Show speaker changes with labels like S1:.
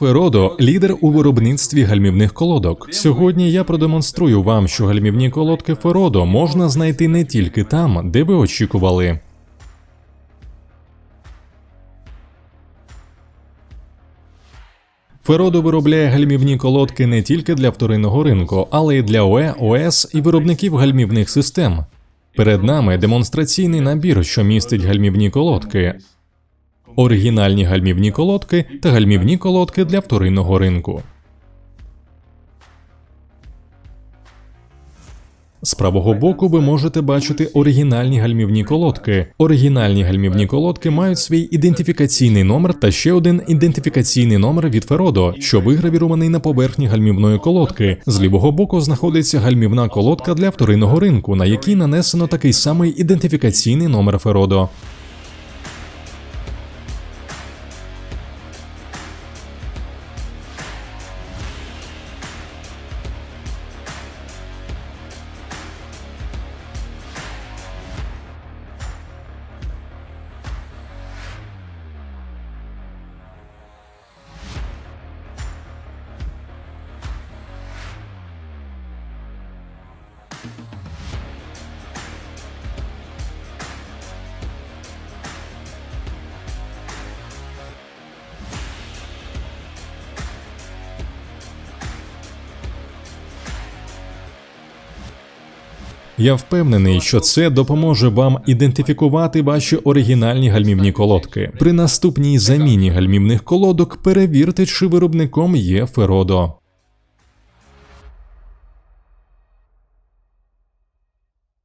S1: Феродо лідер у виробництві гальмівних колодок. Сьогодні я продемонструю вам, що гальмівні колодки Феродо можна знайти не тільки там, де ви очікували. Феродо виробляє гальмівні колодки не тільки для вторинного ринку, але й для ОЕ, ОС і виробників гальмівних систем. Перед нами демонстраційний набір, що містить гальмівні колодки, оригінальні гальмівні колодки та гальмівні колодки для вторинного ринку. З правого боку ви можете бачити оригінальні гальмівні колодки. Оригінальні гальмівні колодки мають свій ідентифікаційний номер та ще один ідентифікаційний номер від Феродо, що вигравірований на поверхні гальмівної колодки. З лівого боку знаходиться гальмівна колодка для вторинного ринку, на якій нанесено такий самий ідентифікаційний номер Феродо. Я впевнений, що це допоможе вам ідентифікувати ваші оригінальні гальмівні колодки. При наступній заміні гальмівних колодок перевірте, чи виробником є Феродо.